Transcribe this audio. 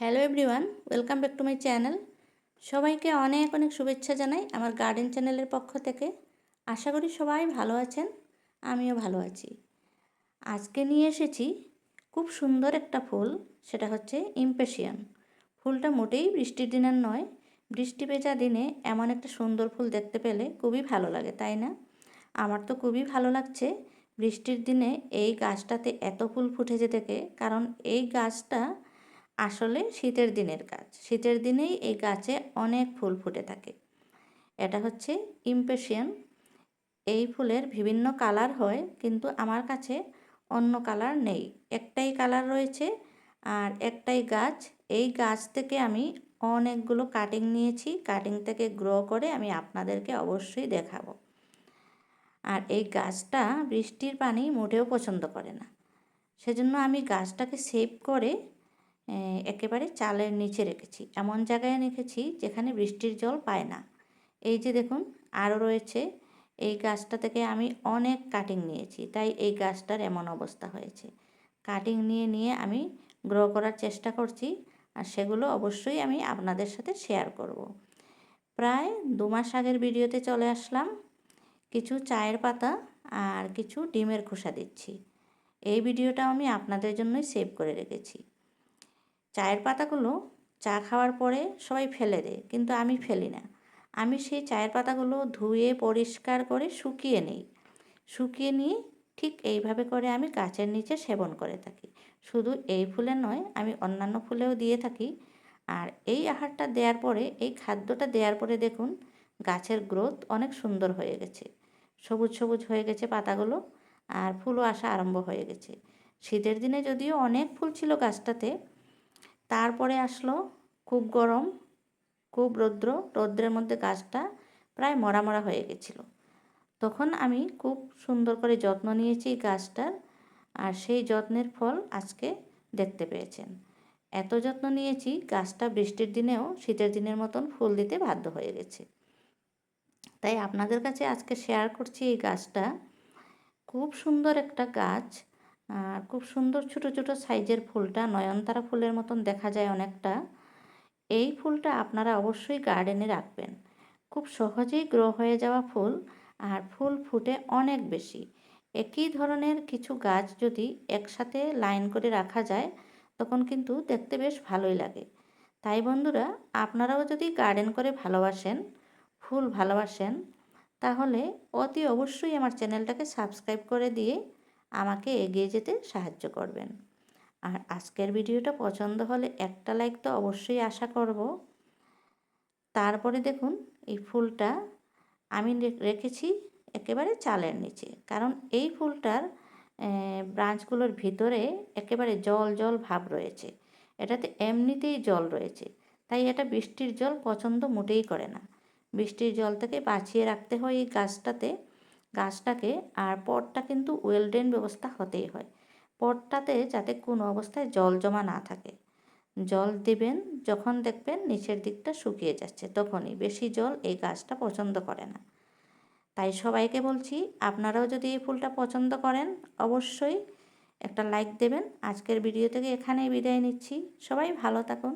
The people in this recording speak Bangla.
Hello everyone welcome back to my channel সবাইকে অনেক অনেক শুভেচ্ছা জানাই আমার গার্ডেন চ্যানেলের পক্ষ থেকে। আশা করি সবাই ভালো আছেন, আমিও ভালো আছি। আজকে নিয়ে এসেছি খুব সুন্দর একটা ফুল, সেটা হচ্ছে ইম্পেশিয়ান ফুলটা মোটেই বৃষ্টির দিনের নয়, বৃষ্টি ভেজা দিনে এমন একটা সুন্দর ফুল দেখতে পেলে খুবই ভালো লাগে, তাই না? আমার তো খুবই ভালো লাগছে বৃষ্টির দিনে এই গাছটাতে এত ফুল ফুটেছে দেখে, কারণ এই গাছটা আসলে শীতের দিনের গাছ শীতের দিনেই এই গাছে অনেক ফুল ফুটে থাকে। এটা হচ্ছে ইম্পেশিয়ান। এই ফুলের বিভিন্ন কালার হয়, কিন্তু আমার কাছে অন্য কালার নেই। একটাই কালার রয়েছে আর একটাই গাছ। এই গাছ থেকে আমি অনেকগুলো কাটিং নিয়েছি। কাটিং থেকে গ্রো করে আমি আপনাদেরকে অবশ্যই দেখাবো। আর এই গাছটা বৃষ্টির পানি মোটেও পছন্দ করে না। সেজন্য আমি গাছটাকে সেভ করে একেবারে চালের নিচে রেখেছি। এমন জায়গায় রেখেছি যেখানে বৃষ্টির জল পায় না। এই যে দেখুন, আরও রয়েছে। এই গাছটা থেকে আমি অনেক কাটিং নিয়েছি, তাই এই গাছটার এমন অবস্থা হয়েছে। কাটিং নিয়ে নিয়ে আমি গ্রো করার চেষ্টা করছি আর সেগুলো অবশ্যই আমি আপনাদের সাথে শেয়ার করব। প্রায় দু মাস আগের ভিডিওতে চলে আসলাম। কিছু চায়ের পাতা আর কিছু ডিমের খোসা দিচ্ছি। এই ভিডিওটা আমি আপনাদের জন্যই সেভ করে রেখেছি। চায়ের পাতাগুলো চা খাওয়ার পরে সবাই ফেলে দেয়, কিন্তু আমি ফেলি না। আমি সেই চায়ের পাতাগুলো ধুয়ে পরিষ্কার করে শুকিয়ে নিই। শুকিয়ে নিয়ে ঠিক এইভাবে করে আমি গাছের নিচে সেবন করে থাকি। শুধু এই ফুলে নয়, আমি অন্যান্য ফুলেও দিয়ে থাকি। আর এই আহারটা দেওয়ার পরে, এই খাদ্যটা দেওয়ার পরে দেখুন, গাছের গ্রোথ অনেক সুন্দর হয়ে গেছে। সবুজ সবুজ হয়ে গেছে পাতাগুলো আর ফুলও আসা আরম্ভ হয়ে গেছে। শীতের দিনে যদিও অনেক ফুল ছিল গাছটাতে তারপরে আসলো খুব গরম, খুব রৌদ্র, রৌদ্রের মধ্যে গাছটা প্রায় মরা মরা হয়ে গেছিল। তখন আমি খুব সুন্দর করে যত্ন নিয়েছি গাছটার, আর সেই যত্নের ফল আজকে দেখতে পেয়েছেন। এত যত্ন নিয়েছি, গাছটা বৃষ্টির দিনেও শীতের দিনের মতন ফুল দিতে বাধ্য হয়ে গেছে। তাই আপনাদের কাছে আজকে শেয়ার করছি এই গাছটা। খুব সুন্দর একটা গাছ আর খুব সুন্দর ছোট ছোট সাইজের ফুলটা নয়নতারা ফুলের মতন দেখা যায় অনেকটা। এই ফুলটা আপনারা অবশ্যই গার্ডেনে রাখবেন। খুব সহজেই গ্রো হয়ে যাওয়া ফুল আর ফুল ফুটে অনেক বেশি। একই ধরনের কিছু গাছ যদি একসাথে লাইন করে রাখা যায়, তখন কিন্তু দেখতে বেশ ভালোই লাগে। তাই বন্ধুরা, আপনারাও যদি গার্ডেন করে ভালোবাসেন, ফুল ভালোবাসেন, তাহলে অতি অবশ্যই আমার চ্যানেলটাকে সাবস্ক্রাইব করে দিয়ে আমাকে এগিয়ে যেতে সাহায্য করবেন। আর আজকের ভিডিওটা পছন্দ হলে একটা লাইক তো অবশ্যই আশা করব। তারপরে দেখুন, এই ফুলটা আমি রেখেছি একেবারে চালের নিচে। কারণ এই ফুলটার ব্রাঞ্চগুলোর ভিতরে একেবারে জল জল ভাব রয়েছে। এটাতে এমনিতেই জল রয়েছে। তাই এটা বৃষ্টির জল পছন্দ মোটেই করে না। বৃষ্টির জল থেকে বাঁচিয়ে রাখতে হয় এই গাছটাতে। গাছটাকে আর পটটা কিন্তু ওয়েল ড্রেন ব্যবস্থা হতেই হয়। পটটাতে যাতে কোনো অবস্থায় জল জমা না থাকে। জল দেবেন, যখন দেখবেন নিচের দিকটা শুকিয়ে যাচ্ছে, তখনই। বেশি জল এই গাছটা পছন্দ করে না। তাই সবাইকে বলছি, আপনারাও যদি এই ফুলটা পছন্দ করেন, অবশ্যই একটা লাইক দেবেন। আজকের ভিডিও থেকে এখানেই বিদায় নিচ্ছি। সবাই ভালো থাকুন।